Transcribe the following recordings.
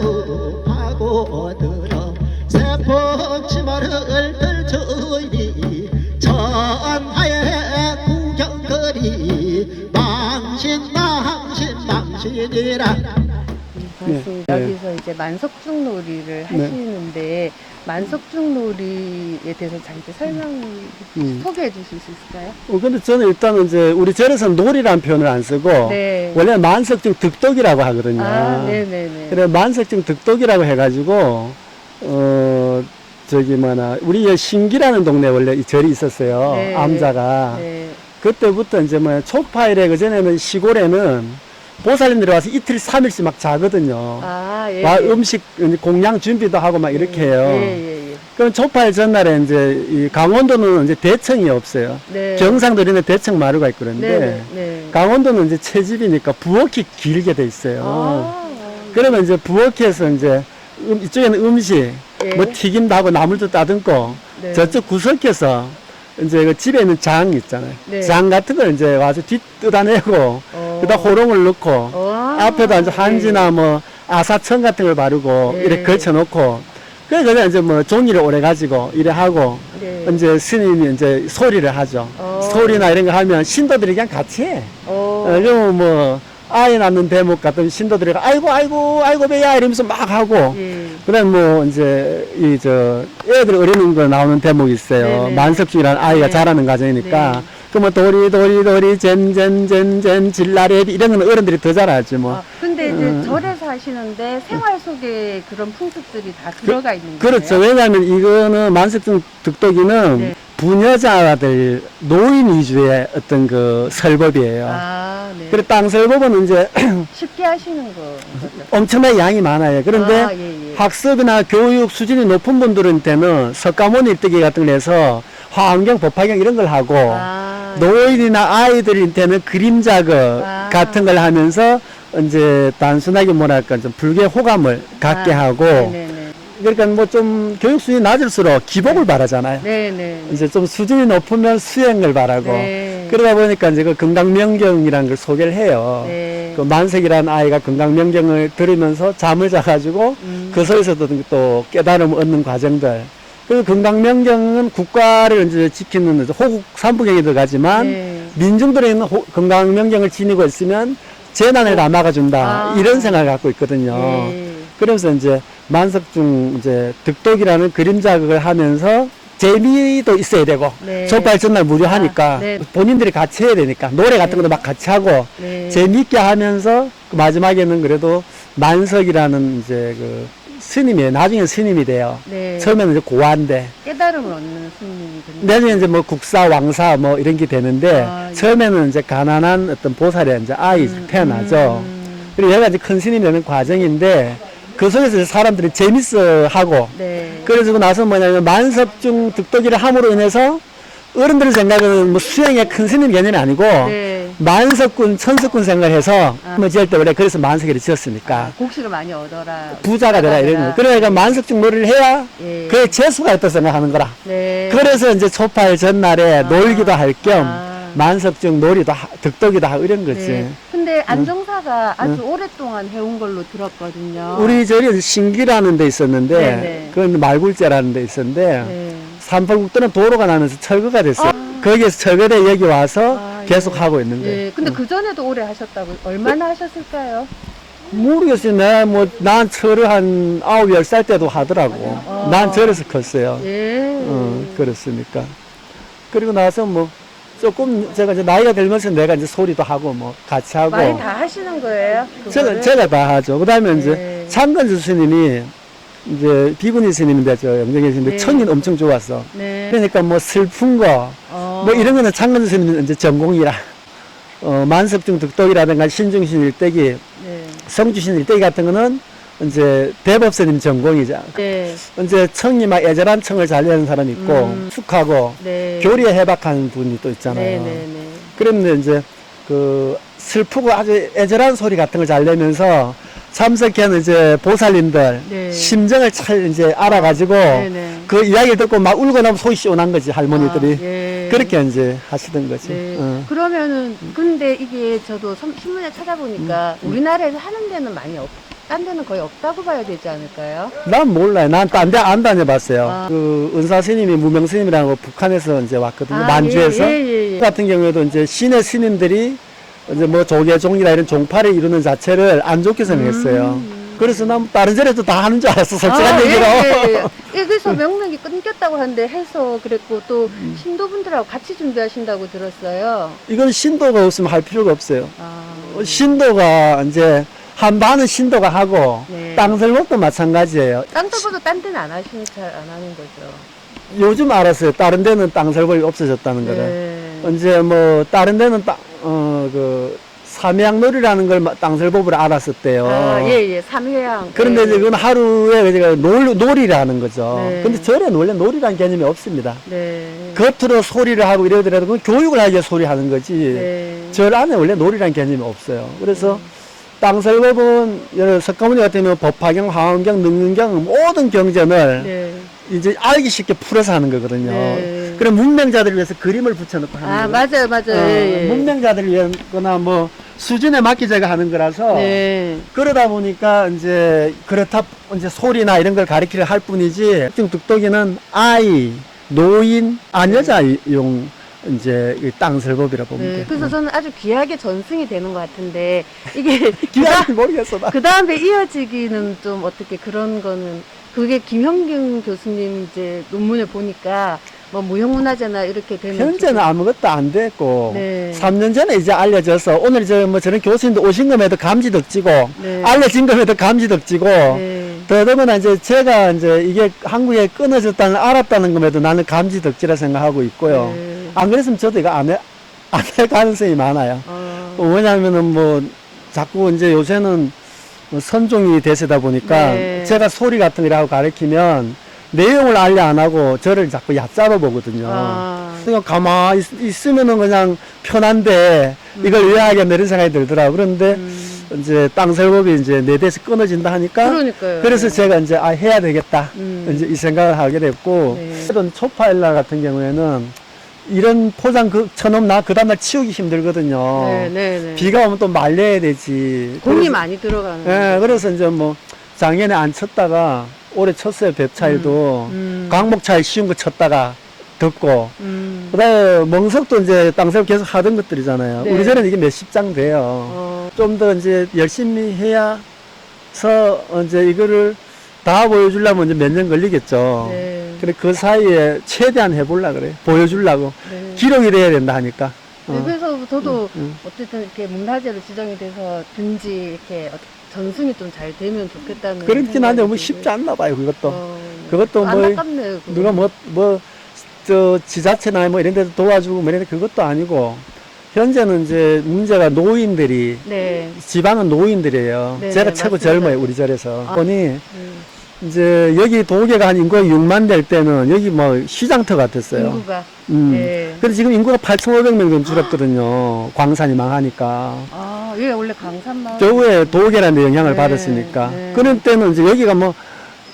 또 파고들어. 세폭 치마를 들쳐이리 전하의 구경거리. 망신 망신 망신이라 네, 말씀 네. 여기서 이제 만석중 놀이를 하시는데 만석중 놀이에 대해서 잠시 설명 음. 소개해 주실 수 있을까요? 어, 근데 저는 일단은 이제 우리 절에서는 놀이라는 표현을 안 쓰고 네. 원래 만석증 득독이라고 하거든요. 아, 네네네. 그래 만석증 득독이라고 해가지고 어 저기 뭐나 우리 여 신기라는 동네 원래 이 절이 있었어요. 네. 암자가 네. 그때부터 이제 뭐 초파일에 그 전에는 시골에는 보살님들이 와서 이틀 삼일씩 막 자거든요. 아, 예. 와, 예. 음식 공양 준비도 하고 막 이렇게 해요. 예, 예, 예. 그럼 초파일 전날에 이제 이 강원도는 이제 대청이 없어요. 네. 경상도에는 대청 마루가 있고 그런데 네, 네. 강원도는 이제 채집이니까 부엌이 길게 돼 있어요. 아, 그러면 이제 부엌에서 이제 음, 이쪽에는 음식, 예. 뭐 튀김도 하고 나물도 따듬고 네. 저쪽 구석에서 이제 그 집에 있는 장 있잖아요. 네. 장 같은 걸 이제 와서 뒤 뜯어내고 어. 그다음 호롱을 넣고 어. 앞에다 이제 한지나 뭐 아사천 같은 걸 바르고 네. 이렇게 걸쳐 놓고 그래서 그냥 이제 뭐 종이를 오래 가지고 이래 하고 네. 이제 스님이 이제 소리를 하죠. 어. 소리나 이런 거 하면 신도들이 그냥 같이 해. 어. 어, 그러면 뭐 아이 낳는 대목 같은 신도들이 아이고 아이고 아이고 배야 이러면서 막 하고 예. 그다음 뭐 이제 이 저 애들 어리는 거 나오는 대목이 있어요. 네네. 만석중이라는 아이가 네. 자라는 과정이니까 네. 그뭐 도리 도리 도리 젠젠젠젠 질라레비 이런 거는 어른들이 더 잘 알지 뭐. 아, 근데 이제 음. 절에서 하시는데 생활 속에 그런 풍습들이 다 들어가 있는 거예요. 그렇죠. 왜냐하면 이거는 만석중 득도기는 네. 부녀자들 노인 위주의 어떤 그 설법이에요. 아, 네. 그래 땅 설법은 이제 쉽게 하시는 거. 엄청나게 양이 많아요. 그런데 아, 예, 예. 학습이나 교육 수준이 높은 분들한테는 석가모니 일대기 같은 걸 해서 화환경, 법화경 이런 걸 하고 아, 노인이나 아이들한테는 그림 작업 아. 같은 걸 하면서 이제 단순하게 뭐랄까 좀 불교 호감을 갖게 아, 하고 네네네. 그러니까 뭐 좀 교육 수준이 낮을수록 기복을 바라잖아요. 네네. 이제 좀 수준이 높으면 수행을 바라고 네. 그러다 보니까 이제 그 건강명경이라는 걸 소개를 해요. 네. 그 만석이라는 아이가 건강명경을 들으면서 잠을 자가지고 음. 그 속에서도 또 깨달음을 얻는 과정들. 그 건강명경은 국가를 이제 지키는 호국 삼부경에 들어가지만 네. 민중들이 있는 호- 건강명경을 지니고 있으면 재난을 다 막아준다 아. 이런 생각을 갖고 있거든요. 네. 그러면서 이제 만석중 이제 득독이라는 그림 자극을 하면서 재미도 있어야 되고 네. 족발 전날 무료하니까 아, 네. 본인들이 같이 해야 되니까 노래 같은 것도 막 같이 하고 네. 재미있게 하면서 그 마지막에는 그래도 만석이라는 이제 그 스님이에요. 나중에 스님이 돼요. 네. 처음에는 이제 고아인데 깨달음을 얻는 스님이 됩니다. 나중에 이제 뭐 국사 왕사 뭐 이런 게 되는데 아, 예. 처음에는 이제 가난한 어떤 보살의 이제 아이 음, 태어나죠. 음. 그리고 얘가 이제 큰 스님이 되는 과정인데 그 속에서 사람들이 재밌어 하고 네. 그래지고 나서 뭐냐면 만섭중 득도기를 함으로 인해서 어른들 생각은 뭐 수행의 큰 스님 개념이 아니고 네. 만석군, 천석군 생각을 해서 아. 뭐 지을 때 원래 그래서 만석이를 지었으니까 곡식을 많이 얻어라. 부자가 되라 이런 거. 그러니까 만석중 놀이를 해야 예. 그게 재수가 있다고 생각하는 거라. 네. 그래서 이제 초파일 전날에 아. 놀기도 할 겸 아. 만석중 놀이도 하, 득도기도 하고 이런 거지. 네. 근데 안정사가 아주 오랫동안 해온 걸로 들었거든요. 우리 절이 신기라는 데 있었는데 네네. 그건 말굴제라는 데 있었는데 네. 삼팔국도는 도로가 나면서 철거가 됐어요. 아. 거기에서 철거돼 여기 와서 아, 계속 예. 하고 있는 거예요. 예. 근데 그 전에도 오래 하셨다고 얼마나 하셨을까요? 모르겠어요. 내가 뭐, 난 철을 한 아홉, 열 살 때도 하더라고. 아. 난 절에서 컸어요. 예. 어, 그렇습니까. 그리고 나서 뭐, 조금 제가 이제 나이가 들면서 내가 이제 소리도 하고 뭐, 같이 하고. 많이 다 하시는 거예요? 제가, 그거를? 제가 다 하죠. 그 다음에 네. 이제 창건주 스님이 이제 비구니 스님인데 저 영정에 스님인데 네. 청인 엄청 좋았어. 네. 그러니까 뭐 슬픈 거, 어. 뭐 이런 거는 창건주 스님은 이제 전공이라. 어, 만섭중 득독이라든가 신중신 일대기, 네. 성주신 일대기 같은 거는 이제 대법스님 전공이자. 네. 이제 청이 막 애절한 청을 잘 내는 사람이 있고, 음. 축하고, 네. 교리에 해박한 분이 또 있잖아요. 네, 네, 네. 그런데 이제 그 슬프고 아주 애절한 소리 같은 걸 잘 내면서 참석하는 이제 보살님들 네. 심정을 잘 이제 알아가지고 네, 네. 그 이야기를 듣고 막 울고 나면 속이 시원한 거지 할머니들이 아, 예. 그렇게 이제 하시던 거지. 네. 어. 그러면은 근데 이게 저도 선- 신문에 찾아보니까 음. 우리나라에서 하는 데는 많이 없, 딴 데는 거의 없다고 봐야 되지 않을까요? 난 몰라요. 난 딴 데 안 다녀봤어요. 아. 그 은사 스님이 무명 스님이라고 북한에서 이제 왔거든요. 만주에서. 예, 예, 예, 예. 같은 경우에도 이제 신의 스님들이 이제 뭐 조계종이나 이런 종파를 이루는 자체를 안 좋게 생각했어요. 그래서 난 다른 절에도 다 하는 줄 알았어. 솔직한 아, 얘기로. 예, 예, 예. 예, 그래서 명맥이 끊겼다고 하는데 해서 그랬고 또 음. 신도분들하고 같이 준비하신다고 들었어요. 이건 신도가 없으면 할 필요가 없어요. 아, 어, 신도가 이제 한 반은 신도가 하고 네. 땅설목도 마찬가지예요. 땅터보도 딴 데는 안 하시는 잘 안 하는 거죠. 요즘 알았어요. 다른 데는 땅설목이 없어졌다는 거를. 네. 이제 뭐 다른 데는 땅, 어, 그 삼양놀이라는 걸 마- 땅설법을 알았었대요. 아, 예, 예. 삼회양. 그런데 예. 이제 그건 하루에 제가 놀, 놀이라는 거죠. 네. 근데 절에 원래 놀이라는 개념이 없습니다. 네. 겉으로 소리를 하고 이러더라도 그건 교육을 하기 위해 소리 하는 거지. 네. 절 안에 원래 놀이라는 개념이 없어요. 그래서 땅설법은 여러 석가모니 같으면 법화경, 화엄경, 능능경 모든 경전을 네. 이제 알기 쉽게 풀어서 하는 거거든요. 네. 그럼 문명자들을 위해서 그림을 붙여놓고 하는 아, 거예요. 맞아요, 맞아요. 어, 예, 예. 문명자들을 위한거나 뭐 수준에 맞게 제가 하는 거라서 네. 그러다 보니까 이제 그렇다 이제 소리나 이런 걸 가리키려 할 뿐이지 좀 뚝뚝이는 아이, 노인, 아녀자용 이제 이 땅설법이라 보면 네. 돼요. 그래서 저는 아주 귀하게 전승이 되는 것 같은데 이게 기간이 모르겠어 나. 그 다음에 이어지기는 좀 어떻게 그런 거는 그게 김형균 교수님 이제 논문을 보니까 뭐 무형문화재나 이렇게 되면 현재는 아무것도 안 됐고 네. 3년 전에 이제 알려져서 오늘 저 뭐 저런 교수님도 오신 것에도 감지 덕지고 네. 알려진 것에도 감지 덕지고 네. 더더구나 이제 제가 이제 이게 한국에 끊어졌다는 알았다는 것에도 나는 감지 덕지라 생각하고 있고요. 네. 안 그랬으면 저도 이거 안 해, 안 할 가능성이 많아요. 어, 왜냐하면은 뭐 자꾸 이제 요새는 뭐 선종이 대세다 보니까 네. 제가 소리 같은 거라고 가르치면 내용을 알려 안 하고 저를 자꾸 얕잡아 보거든요. 아, 그냥 가만히 있- 있으면은 그냥 편한데 이걸 왜 하겠나 이런 생각이 들더라고. 그런데 음, 이제 땅 설법이 이제 내 대에서 끊어진다 하니까 그러니까요. 그래서 제가 이제 아 해야 되겠다 음. 이제 이 생각을 하게 됐고 네. 이런 초파일날 같은 경우에는 이런 포장 그 쳐놓으면 나 그 다음날 치우기 힘들거든요. 네, 네, 네. 비가 오면 또 말려야 되지. 돈이 그래서- 많이 들어가는. 예, 그래서 이제 뭐 작년에 안 쳤다가 올해 쳤어요 벽차일도 음. 강목차일 쉬운 거 쳤다가 듣고 음. 그다음에 멍석도 이제 땅설 계속 하던 것들이잖아요. 네. 우리 전에는 이게 몇십 장 돼요. 어, 좀더 이제 열심히 해야 서 이제 이거를 다 보여주려면 이제 몇 년 걸리겠죠. 네. 근데 그 사이에 최대한 해보려 그래요. 보여주려고. 네. 기록이 돼야 된다 하니까. 네, 어. 그래서 저도 응. 어쨌든 이렇게 문화재로 지정이 돼서 든지 이렇게 어- 전승이 좀 잘 되면 좋겠다는. 그렇긴 한데 뭐 쉽지. 않나 봐요, 그것도. 어, 그것도 뭐 안타깝네요. 그거. 누가 뭐, 뭐, 저, 지자체나 뭐 이런 데도 도와주고 뭐 이런 데 그것도 아니고, 현재는 이제 문제가 노인들이, 네. 지방은 노인들이에요. 네, 제가 네, 최고 맞습니다. 젊어요, 우리 절에서. 아. 보니, 음, 이제 여기 도계가 한 인구가 6만 될 때는 여기 뭐 시장터 같았어요. 인구가. 음. 네. 근데 지금 인구가 8,500명 정도 줄었거든요. 광산이 망하니까. 아, 예, 원래 강산마을. 겨우에 도계라는 영향을 네, 받았으니까. 네. 그런 때는 이제 여기가 뭐,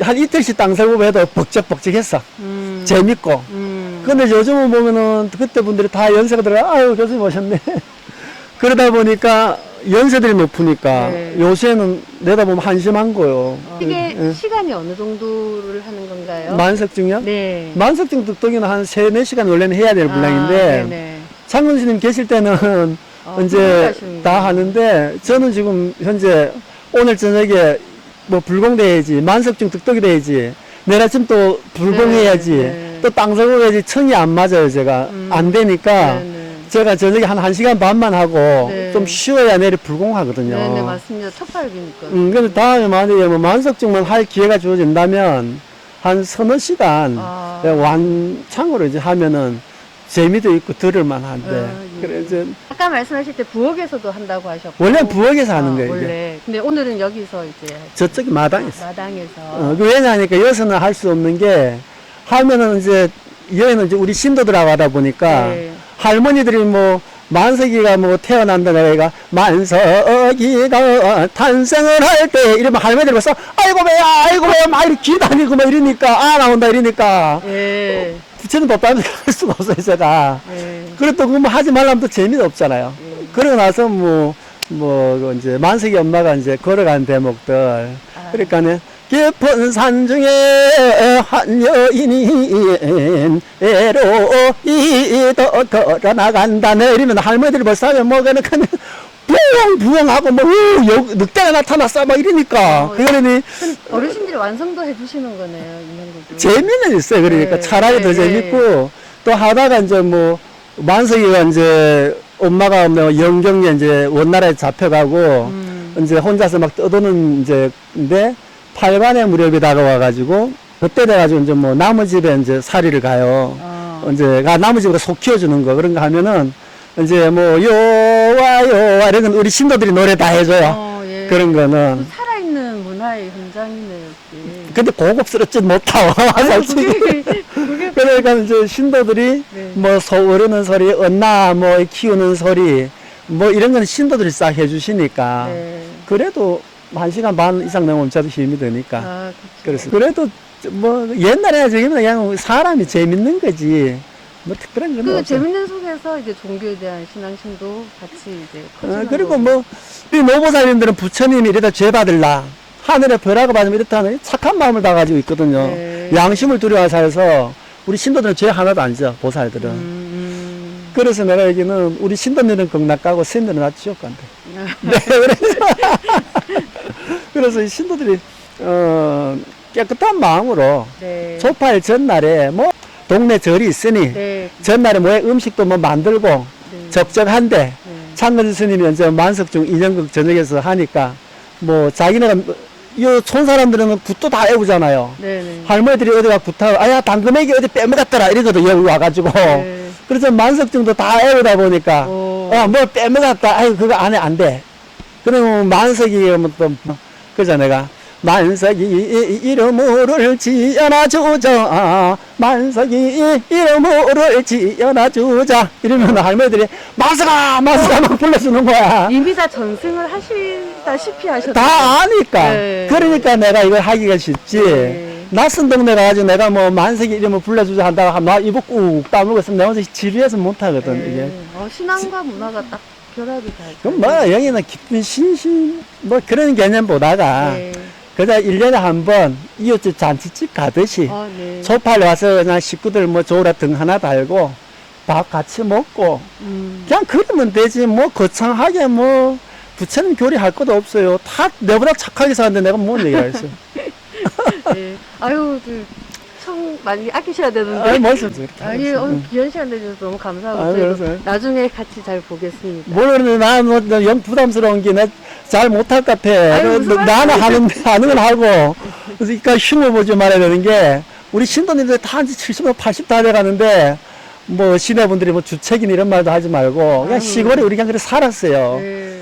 한 이틀씩 땅 살고 해도 벅적벅적했어. 음. 재밌고. 음. 근데 요즘은 보면은 그때 분들이 다 연세가 들어가, 아유, 교수님 오셨네. 그러다 보니까 연세들이 높으니까 네. 요새는 내다보면 한심한 거요. 이게 예. 시간이 어느 정도를 하는 건가요? 만석증이요? 네. 만석증 득덕이는 한 3, 4시간 원래는 해야 될 분량인데, 아, 네네. 장군스님 계실 때는 어, 이제. 다 하는데, 저는 지금 현재 오늘 저녁에 뭐 불공돼야지, 만석증 득덕이 돼야지, 내일 아침 또 불공해야지, 네, 네. 또 땅석을 해야지, 청이 안 맞아요, 제가. 음. 안 되니까, 네네. 제가 저녁에 한 1시간 반만 하고, 네. 좀 쉬어야 내일 불공하거든요. 네 네, 맞습니다. 첫팔비니까. 음, 근데 다음에 만약에 뭐 만석증만 할 기회가 주어진다면, 한 서너 시간, 아. 네, 완창으로 이제 하면은, 재미도 있고 들을만 한데, 아, 예. 그래, 이제, 아까 말씀하실 때 부엌에서 도 한다고 하셨고. 원래 부엌에서 하는 아, 거예요, 이게. 원래. 근데 오늘은 여기서 이제 저쪽이 마당에서. 마당에서. 어, 그 왜냐하니까 여기서는 할 수 없는 게, 하면은 이제, 여기는 이제 우리 신도들하고 하다 보니까, 네. 할머니들이 뭐, 만석이가 뭐 태어난다 내가 만석이가 탄생을 할 때 이러면 할머니들 벌써 아이고 배야 아이고 배야 막 이렇게 기다리고 막 이러니까 아 나온다 이러니까 예. 부처는 법답니다 할 수가 없어요 제가 예. 그래 또 그거 뭐 하지 말라면 또 재미도 없잖아요 예. 그러고 나서 뭐 뭐, 그 이제, 만석이 엄마가 이제 걸어간 대목들. 아. 그러니까는, 깊은 산 중에 한 여인이 애로이도 걸어나간다. 내리면 할머니들 벌써 하면 뭐, 그는 그냥 부엉, 부엉하고 뭐, 우, 여, 늑대가 나타났어. 막 이러니까. 어, 그러니, 어르신들이 완성도 해주시는 거네요, 인형도. 재미는 있어요. 그러니까 네. 차라리 더 네, 재밌고 또 하다가 이제 뭐 만석이가 이제 엄마가 뭐 영경에 이제 원나라에 잡혀가고 음. 이제 혼자서 막 떠도는 이제 근데 팔반의 무렵이 다가와가지고 그때 돼가지고 이제 뭐 나무 집에 이제 살이를 가요. 어. 이제 가 나무 집으로 속 키워주는 거 그런 거 하면은 이제 뭐 요와 요와 이런 건 우리 신도들이 노래 다 해줘요. 어, 예. 그런 거는 또 살아있는 문화의 현장이네요, 이게. 근데 고급스럽지 못하고 솔직히. 그게, 그게, 그러니까 이제 신도들이 네. 뭐 소르는 소리, 언나 뭐 키우는 소리, 뭐 이런 건 신도들이 싹 해주시니까 네. 그래도 한 시간 반 이상 넘으면 저도 힘이 드니까 아, 그래서 그렇죠. 그래도 뭐 옛날에 지금은 그냥 사람이 재밌는 거지 뭐 특별한 건그 없어. 재밌는 속에서 이제 종교에 대한 신앙심도 같이 이제 어, 그리고. 뭐 우리 노보살님들은 부처님이 이러다 죄 받을라 하늘에 벼락을 받으면 이렇다는 착한 마음을 다 가지고 있거든요. 네. 양심을 두려워서 해서 우리 신도들은 죄 하나도 안 져, 보살들은. 음, 음. 그래서 내가 여기는 우리 신도들은 극락 가고 스님들은 나 지옥 간대. 아, 네, 그래서 그래서 이 신도들이 어, 깨끗한 마음으로 네. 조파일 전날에 뭐 동네 절이 있으니 네. 전날에 뭐 음식도 뭐 만들고 네. 적적한데 네. 창근 스님이 이제 만석중 인연극 저녁에서 하니까 뭐 자기네가 이촌 사람들은 굿도 다 애우잖아요. 네네. 할머니들이 어디가 굿하고 아야 당금액이 어디 빼먹었더라 이러거든 여기 와가지고 네. 그래서 만석중도 다 애우다 보니까 오. 어, 뭐 빼먹었다. 아유, 그거 안에 안 돼. 그러면 만석이 뭐 또, 그죠, 내가. 만석이 이름을 지어놔주자. 만석이 이름을 지어놔주자. 이러면 할머니들이 만석아! 만석아! 막 불러주는 거야. 이미 다 전승을 하시다시피 하셨어요. 다 아니까. 네. 그러니까 내가 이걸 하기가 쉽지. 네. 낯선 동네 가가지고 내가 뭐 만석이 이름을 불러주자 한다고 하면 나 입을 꾹 다물고 있으면 내가 혼자 지루해서 못하거든, 네. 이게. 어, 신앙과 문화가 딱 결합이 다. 그럼 뭐 여기는 깊은 신심 뭐 그런 개념보다가 네. 그냥 일년에 한 번 이웃집 잔치집 가듯이 아, 네. 소팔 와서 그냥 식구들 뭐 조라 등 하나 달고 밥 같이 먹고 음. 그냥 그러면 되지 뭐 거창하게 뭐 부처님 교리할 것도 없어요 다 내보다 착하게 사는데 내가 뭔 얘기를 했어 네. 아유, 그, 청 많이 아끼셔야 되는데. 아니 소리 아니, 오늘 귀한 시간 내주셔서 너무 감사하고 아유, 저희도 그래서요? 나중에 같이 잘 보겠습니다. 모르는 나뭐 부담스러운 게내잘 못할 것 같아. 아유, 무슨 그, 나는 하는 하는 건 하고 그러니까 흉을 보지 말아야 되는 게 우리 신도님들 다 이제 70, 80다 돼가는데 뭐 시내분들이 뭐 주책인 이런 말도 하지 말고 그냥. 시골에 우리 그냥 그래 살았어요. 네.